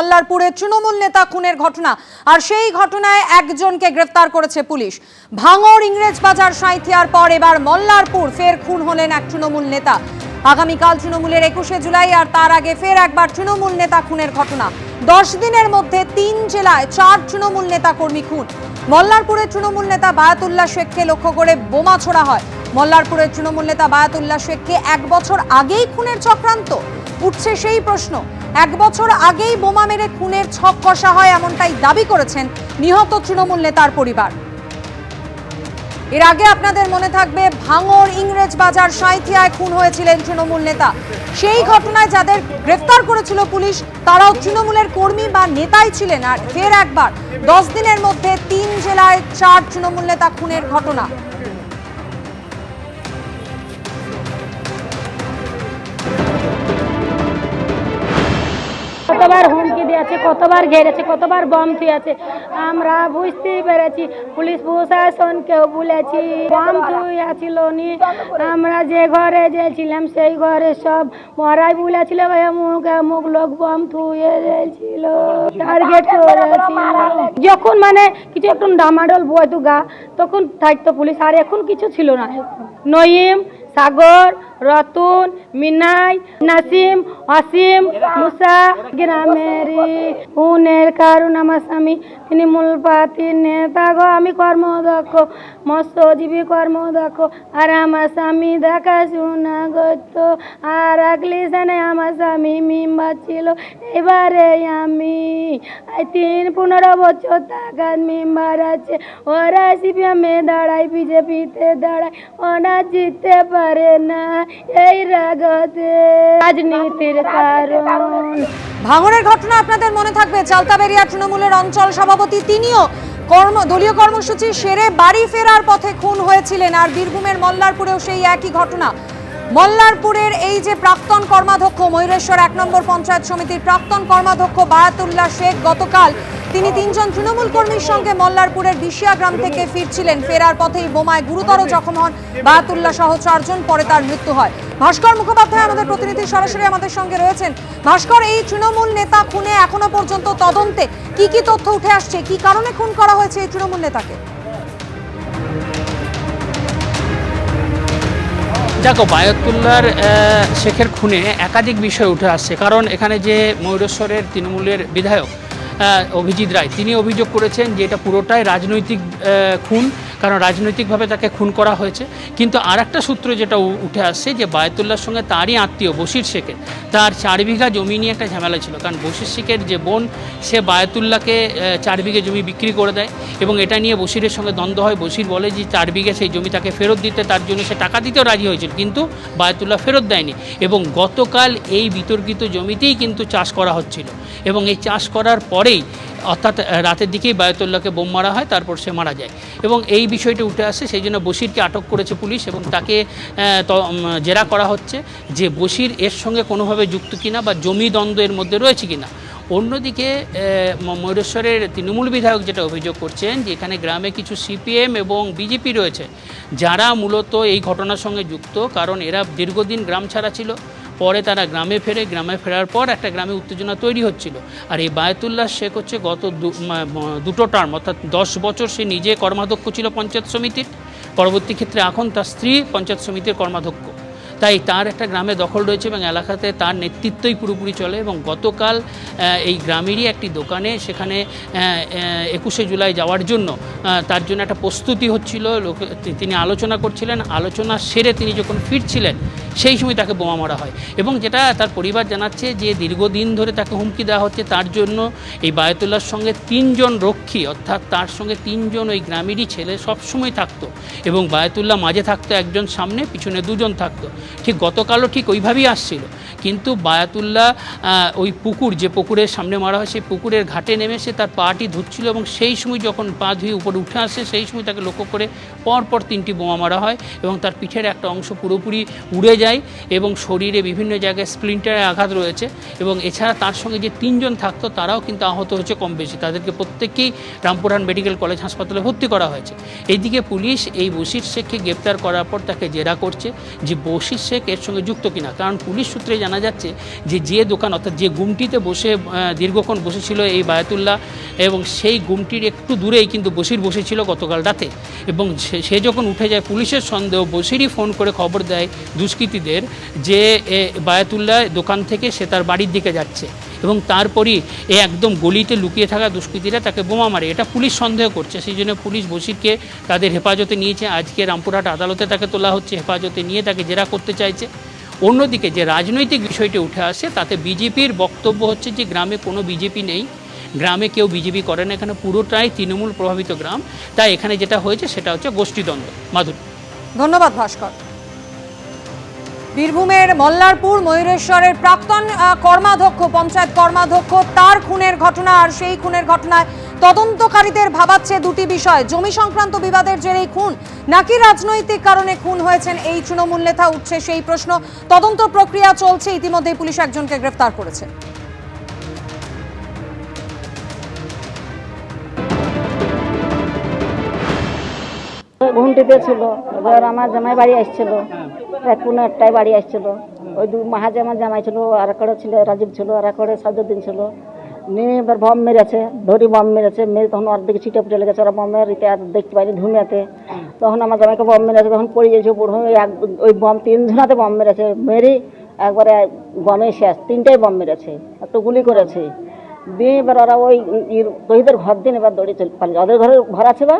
মল্লারপুরে তৃণমূল নেতা খুনের ঘটনা। আর সেই ঘটনায় একজনকে গ্রেফতার করেছে পুলিশ। ভাঙড় ইংরেজ বাজার সাঁইথিয়ার পর এবার মল্লারপুর ফের খুন হলেন এক তৃণমূল নেতা। আগামীকাল তৃণমূলের একুশে জুলাই আর তার আগে ফের একবার তৃণমূল নেতা খুনের ঘটনা। দশ দিনের মধ্যে তিন জেলায় চার তৃণমূল নেতা কর্মী খুন। মল্লারপুরের তৃণমূল নেতা বায়াতুল্লাহ শেখকে লক্ষ্য করে বোমা ছোড়া হয়। মল্লারপুরের তৃণমূল নেতা বায়াতুল্লাহ শেখকে এক বছর আগেই খুনের চক্রান্ত। উঠছে সেই প্রশ্ন এক বছর আগেই বোমা মেরে খুনের ছক কষা হয় এমনটাই দাবি করেছেন নিহত তৃণমূল নেতার পরিবার। এর আগে আপনাদের মনে থাকবে, ভাঙর ইংরেজ বাজার সাঁইথিয়ায় খুন হয়েছিলেন তৃণমূল নেতা। সেই ঘটনায় যাদের গ্রেফতার করেছিল পুলিশ, তারাও তৃণমূলের কর্মী বা নেতাই ছিলেন। আর ফের একবার, দশ দিনের মধ্যে তিন জেলায় চার তৃণমূল নেতা খুনের ঘটনা। কতবার হুমকি দিয়েছে, কতবার ঘেরেছে, কতবার বম থুয়েছে আমরা বুঝতেই পেরেছি। পুলিশ প্রশাসনকেও বলেছি, বম থুয়েছিল নি। আমরা যে ঘরে যেছিলাম সেই ঘরে সব মরাই বলেছিল অমুক লোক বম থুয়ে দিয়েছিল টার্গেট করেছিল। যখন মানে কিছু একটু ডামাডোল বইতো গা তখন থাকতো পুলিশ, আর এখন কিছু ছিল না। নঈম সাগর, রতুন, মিনাই, নাসিম, অসীম, মুসা গ্রামের উনের কারণ আমার স্বামী। তিনি মূলপাতি নেতা গো, আমি কর্মদক্ষ, মৎস্যজীবী কর্মদক্ষ। আর আমার স্বামী দেখাশোনা করত, আর আগলি সেনে আমার স্বামী মেম্বার ছিল। এবারে আমি তিন পনেরো বছর টাকার মেম্বার আছে। ওরা সিপিএমে দাঁড়ায়, বিজেপিতে দাঁড়ায় ওরা জিততে পারে না এই রাগতে। রাজনীতির কারণ। ভাঙড়ের ঘটনা আপনাদের মনে থাকবে। চালতাবেরিয়া তৃণমূলের অঞ্চল সভাপতি তিনিও কর্ম, দলীয় কর্মসূচি সেরে বাড়ি ফেরার পথে খুন হয়েছিলেন। আর বীরভূমের মল্লারপুরেও সেই একই ঘটনা। মল্লারপুরের এই যে প্রাক্তন কর্মাধ্যক্ষ ময়ূরেশ্বর, এক নম্বর পঞ্চায়েত সমিতির প্রাক্তন কর্মাধ্যক্ষ বায়াতুল্লাহ শেখ গতকাল তিনি তিনজন তৃণমূল কর্মীর সঙ্গে মল্লারপুরের বিশিয়া গ্রাম থেকে ফিরছিলেন। ফেরার পথেই বোমায় গুরুতর জখম হন বায়াতুল্লাহ সহ চারজন, পরে তার মৃত্যু হয়। ভাস্কর মুখোপাধ্যায় আমাদের প্রতিনিধি, সরাসরি আমাদের সঙ্গে রয়েছেন। ভাস্কর, এই তৃণমূল নেতা খুনে এখনও পর্যন্ত তদন্তে কি কি তথ্য উঠে আসছে? কি কারণে খুন করা হয়েছে এই তৃণমূল নেতাকে? দেখো বায়তুল্লার শেখের খুনে একাধিক বিষয় উঠে আসছে। কারণ এখানে যে ময়ূরেশ্বরের তৃণমূলের বিধায়ক অভিজিৎ রায়। তিনি অভিযোগ করেছেন যে এটা পুরোটাই রাজনৈতিক খুন। কারণ রাজনৈতিকভাবে তাকে খুন করা হয়েছে। কিন্তু আর একটা সূত্র যেটা উঠে আসছে যে বায়তুল্লার সঙ্গে তারই আত্মীয় বশির শেখের। তার চার বিঘা জমি নিয়ে একটা ঝামেলা ছিল। কারণ বশির শেখের যে বোন সে বায়তুল্লাহকে আহ, চার বিঘে জমি বিক্রি করে দেয় এবং এটা নিয়ে বশিরের সঙ্গে দ্বন্দ্ব হয়। বশির বলে যে চার বিঘে সেই জমি তাকে ফেরত দিতে তার জন্য সে টাকা দিতেও রাজি হয়েছিল। কিন্তু বায়তুল্লাহ ফেরত দেয়নি এবং গতকাল এই বিতর্কিত জমিতেই কিন্তু চাষ করা হচ্ছিল। এবং এই চাষ করার পরেই অর্থাৎ রাতের দিকেই বায়তুল্লাহকে বোম মারা হয় তারপর সে মারা যায়। এবং এই বিষয়টি উঠে আসে, সেই জন্য বশিরকে আটক করেছে পুলিশ এবং তাকে জেরা করা হচ্ছে যে বশির এর সঙ্গে কোনোভাবে যুক্ত কিনা বা জমি দ্বন্দ্বের মধ্যে রয়েছে কিনা। অন্যদিকে ময়ূরেশ্বরের তৃণমূল বিধায়ক যেটা অভিযোগ করছেন যে এখানে গ্রামে কিছু সিপিএম এবং বিজেপি রয়েছে, যারা মূলত এই ঘটনার সঙ্গে যুক্ত, কারণ এরা দীর্ঘদিন গ্রাম ছাড়া ছিল। পরে তারা গ্রামে ফেরে, গ্রামে ফেরার পর একটা গ্রামে উত্তেজনা তৈরি হচ্ছিল। আর এই বায়তুল্লাহ শেখ হচ্ছে গত দুটো টার্ম অর্থাৎ দশ বছর সে নিজে কর্মাধ্যক্ষ ছিল পঞ্চায়েত সমিতির। পরবর্তী ক্ষেত্রে এখন তার স্ত্রী পঞ্চায়েত সমিতির কর্মাধ্যক্ষ। তাই তার একটা গ্রামে দখল রয়েছে এবং এলাকাতে তার নেতৃত্বই পুরোপুরি চলে এবং গতকাল এই গ্রামেরই একটি দোকানে সেখানে একুশে জুলাই যাওয়ার জন্য তার জন্য একটা প্রস্তুতি হচ্ছিল। তিনি আলোচনা করছিলেন। আলোচনা সেরে তিনি যখন ফিরছিলেন সেই সময় তাকে বোমা মারা হয়। এবং যেটা তার পরিবার জানাচ্ছে যে দীর্ঘদিন ধরে তাকে হুমকি দেওয়া হচ্ছে, তার জন্য এই বায়তুল্লার সঙ্গে তিনজন রক্ষী, অর্থাৎ তার সঙ্গে তিনজন ওই গ্রামেরই ছেলে সবসময় থাকতো এবং বায়তুল্লাহ মাঝে থাকতো, একজন সামনে, পিছনে দুজন থাকতো। ঠিক গতকালও ঠিক ওইভাবেই আসছিল। কিন্তু বায়াতুল্লাহ ওই পুকুর, যে পুকুরের সামনে মারা হয়, সেই পুকুরের ঘাটে নেমে সে তার পাটি ধুচ্ছিল এবং সেই সময় যখন পা ধুয়ে উপরে উঠে আসে, সেই সময় তাকে লক্ষ্য করে পরপর তিনটি বোমা মারা হয় এবং তার পিঠের একটা অংশ পুরোপুরি উড়ে যায় এবং শরীরে বিভিন্ন জায়গায় স্প্লিন্টারে আঘাত রয়েছে এবং এছাড়া তার সঙ্গে যে তিনজন থাকতো, তারাও কিন্তু আহত হয়েছে কম বেশি। তাদেরকে প্রত্যেককেই রামপুরহাট মেডিকেল কলেজ হাসপাতালে ভর্তি করা হয়েছে। এইদিকে পুলিশ এই বশির শেখকে গ্রেপ্তার করার পর তাকে জেরা করছে যে বশির শেখ এর সঙ্গে যুক্ত কিনা। কারণ পুলিশ সূত্রে জানা যাচ্ছে যে যে দোকান অর্থাৎ যে গুমটিতে বসে দীর্ঘক্ষণ বসেছিল এই বায়াতুল্লাহ এবং সেই গুমটির একটু দূরেই কিন্তু বসির বসেছিল গতকাল রাতে। এবং সে- যখন উঠে যায়, পুলিশের সন্দেহ বসিরই ফোন করে খবর দেয় দুষ্কৃতীদের যে বায়াতুল্লাহ দোকান থেকে সে তার বাড়ির দিকে যাচ্ছে এবং তারপরই এ একদম গলিতে লুকিয়ে থাকা দুষ্কৃতীরা তাকে বোমা মারে। এটা পুলিশ সন্দেহ করছে, সেই জন্য পুলিশ বসিরকে তাদের হেফাজতে নিয়েছে। আজকে রামপুরহাট আদালতে তাকে তোলা হচ্ছে, হেফাজতে নিয়ে তাকে জেরা করতে চাইছে। অন্যদিকে যে রাজনৈতিক বিষয়টি উঠে আসে, তাতে বিজেপির বক্তব্য হচ্ছে যে, গ্রামে কোনো বিজেপি নেই, গ্রামে কেউ বিজেপি করে না, এখানে পুরোটাই তৃণমূল প্রভাবিত গ্রাম। তাই এখানে যেটা হয়েছে, সেটা হচ্ছে গোষ্ঠীদ্বন্দ্ব। মাধুরী। ধন্যবাদ ভাস্কর। বীরভূমের মল্লারপুর ময়ূরেশ্বরের প্রাক্তন কর্মাধ্যক্ষ, পঞ্চায়েত কর্মাধ্যক্ষ, তার খুনের ঘটনা আর সেই খুনের ঘটনায় তদন্তকারীদের ভাবাচ্ছে দুটি বিষয়। জমি সংক্রান্ত বিবাদের জেরেই খুন, নাকি রাজনৈতিক কারণে খুন হয়েছেন এই তৃণমূল নেতা উঠছে সেই প্রশ্ন। তদন্ত প্রক্রিয়া চলছে, ইতিমধ্যেই পুলিশ একজনকে গ্রেফতার করেছে। ঘুমটিতে ছিল এবার আমার জামাই বাড়ি আসছিল। রাত পনেরো একটাই বাড়ি আসছিল। ওই দু মাহাজামার জামাই ছিল, আর একটা ছিল, রাজীব ছিল, আর একটা সাজুদ্দিন ছিল। নিয়ে এবার বম মেরেছে, ধরি বম মেরেছে। মেরে তখন অর্ধেকে ছিটে ফুটে লেগেছে। ওরা বমের ইতে আর দেখতে পাইনি ধুমিয়াতে তখন আমার জামাইকে বম মেরেছে। তখন পড়ে গেছে ওই এক ওই বম তিন ধরাতে বম মেরেছে। মেরে একবারে বমে শেষ। তিনটাই বম মেরেছে। এত গুলি করেছে। দিয়ে এবার ওরা ওই তহিদের ঘর দিন এবার দড়ি চলে পালিয়ে ওদের ঘরে ঘর আছে বা?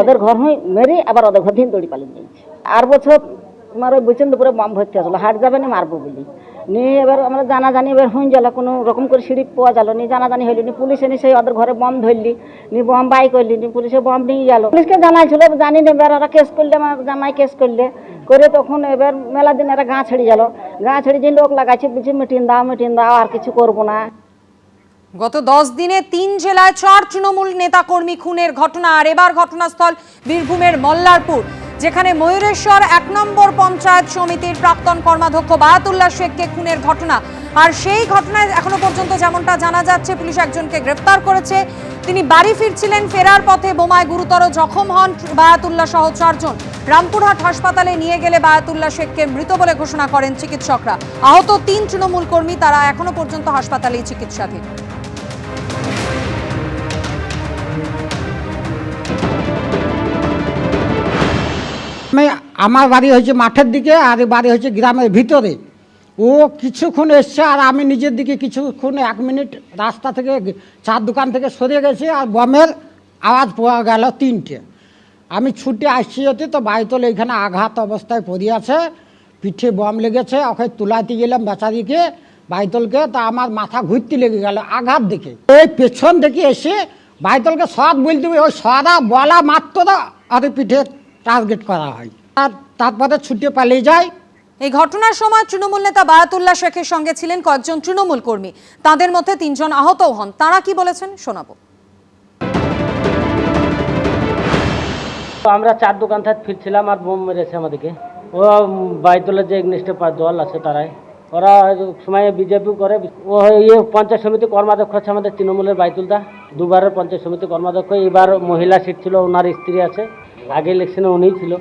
ওদের ঘর হয়ে মেরে আবার ওদের ঘর দিন দড়ি পালিয়ে দিয়েছে আর বছর তোমার ওই বুঝছেন দুপুরে বম ভর্তি আসলো হাট যাবে না মারবো বলি। নিয়ে এবার আমরা জানা জানি এবার হয়ে গেল কোনো রকম করে সিঁড়ি পাওয়া গেল নি জানা জানি হইলি নি। পুলিশ এনে সেই ওদের ঘরে বম ধরলি নি বম বাই করলি নি পুলিশে বম নিয়ে গেল। পুলিশকে জানাইছিল জানি না এবার ওরা কেস করলে আমার জামাই কেস করলে। করে তখন এবার মেলা দিন এরা গা ছেড়ে গেল। গা ছেড়ে যে লোক লাগাইছে বলছে মিটিন দাও মিটিন দাও আর কিছু করব না। গত দশ দিনে তিন জেলায় চার তৃণমূল নেতাকর্মী খুনের ঘটনা আর এবার ঘটনাস্থল বীরভূমের মল্লারপুর, যেখানে ময়ূরেশ্বর এক নম্বর পঞ্চায়েত সমিতির প্রাক্তন কর্মাধ্যক্ষ বায়াতুল্লাহ শেখকে খুনের ঘটনা। আর সেই ঘটনায় এখনও পর্যন্ত যেমনটা জানা যাচ্ছে, পুলিশ একজনকে গ্রেপ্তার করেছে। তিনি বাড়ি ফিরছিলেন ফেরার পথে, বোমায় গুরুতর জখম হন বায়াতুল্লাহ সহ চারজন। রামপুরহাট হাসপাতালে নিয়ে গেলে বায়াতুল্লাহ শেখকে মৃত বলে ঘোষণা করেন চিকিৎসকরা। আহত তিন তৃণমূল কর্মী তারা এখনও পর্যন্ত হাসপাতালেই চিকিৎসাধীন। আমার বাড়ি হয়েছে মাঠের দিকে, আর বাড়ি হয়েছে গ্রামের ভিতরে। ও কিছুক্ষণ এসছে, আর আমি নিজের দিকে কিছুক্ষণ এক মিনিট রাস্তা থেকে চার দোকান থেকে সরে গেছি, আর বমের আওয়াজ পাওয়া গেল তিনটে। আমি ছুটে আসছি হতে তো বাইতল এখানে আঘাত অবস্থায় পড়ে আছে। পিঠে বম লেগেছে, ওকে তুলাতে গেলাম বেচারিকে বাইতলকে তা আমার মাথা ঘুরতে লেগে গেল আঘাত দেখে। এই পেছন থেকে এসে বাইতলকে সৎ বলতে ওই সদা বলা মাত্র আর পিঠে টার্গেট করা হয়। আর তারপরে ছুটে পালিয়ে যায়। এই ঘটনার সময় তৃণমূল নেতা বায়াতুল্লাহ শেখের সঙ্গে ছিলেন কয়েকজন তৃণমূল কর্মী। তাদের মধ্যে তিনজন আহতও হন। তারা কি বলেছেন শোনাবো। তো আমরা চার দোকান থেকে ফিরছিলাম আর বোম মেরেছে আমাদেরকে। ও বাইতলের যে এগনিস্টে দল আছে তারাই। ওরা সময় বিজেপি করে। ও ইয়ে পঞ্চায়েত সমিতি কর্মাধ্যক্ষ আছে আমাদের তৃণমূলের বাইতুলদা। দুবারের পঞ্চায়েত সমিতি কর্মাধ্যক্ষ। এবার মহিলা সিট ছিল ওনার স্ত্রী আছে। আগে ইলেকশনে উনিই ছিল।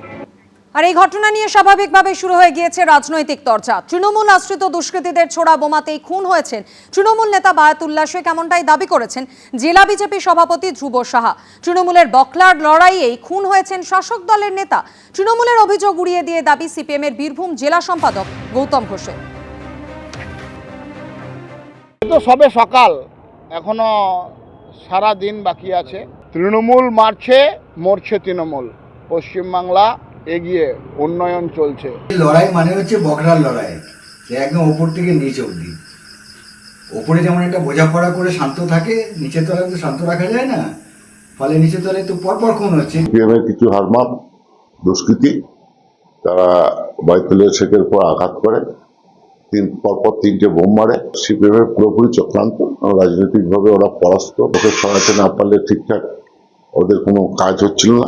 আর এই ঘটনা নিয়ে স্বাভাবিকভাবে শুরু হয়ে গিয়েছে রাজনৈতিক চর্চা তৃণমূল আশ্রিত দুষ্কৃতীদের ছোড়া বোমাতেই খুন হয়েছেন তৃণমূল নেতা বায়াতুল্লাহ শেখ, এমনটাই দাবি করেছেন জেলা বিজেপি সভাপতি ধ্রুব সাহা। তৃণমূলের বকলার লড়াইয়েই খুন হয়েছেন শাসক দলের নেতা। তৃণমূলের অভিযোগ উড়িয়ে দিয়ে দাবি সিপিএম এর বীরভূম জেলা সম্পাদক গৌতম ঘোষের। সবে সকাল, এখনও সারা দিন বাকি আছে। তৃণমূল মারছে, মরছে তৃণমূল, পশ্চিমবাংলা এগিয়ে উন্নয়ন চলছে। এই লড়াই মানে হচ্ছে বকরার লড়াই একদম ওপর থেকে নিচে অব্দি ওপরে যেমন একটা বোঝাপড়া করে শান্ত থাকে নিচের তলায় তো শান্ত রাখা যায় না ফলে নিচের তলায় তো পরপর খুন হচ্ছে। কিছু হারমাত দুষ্কৃতী তারা বাইতুলের শেখের পর আঘাত করে তিন পরপর তিনটে বোম মারে। সিপিএমের পুরোপুরি চক্রান্ত রাজনৈতিকভাবে ওরা পরাস্ত। ওদের সরাতে না পারলে ঠিকঠাক ওদের কোনো কাজ হচ্ছিল না।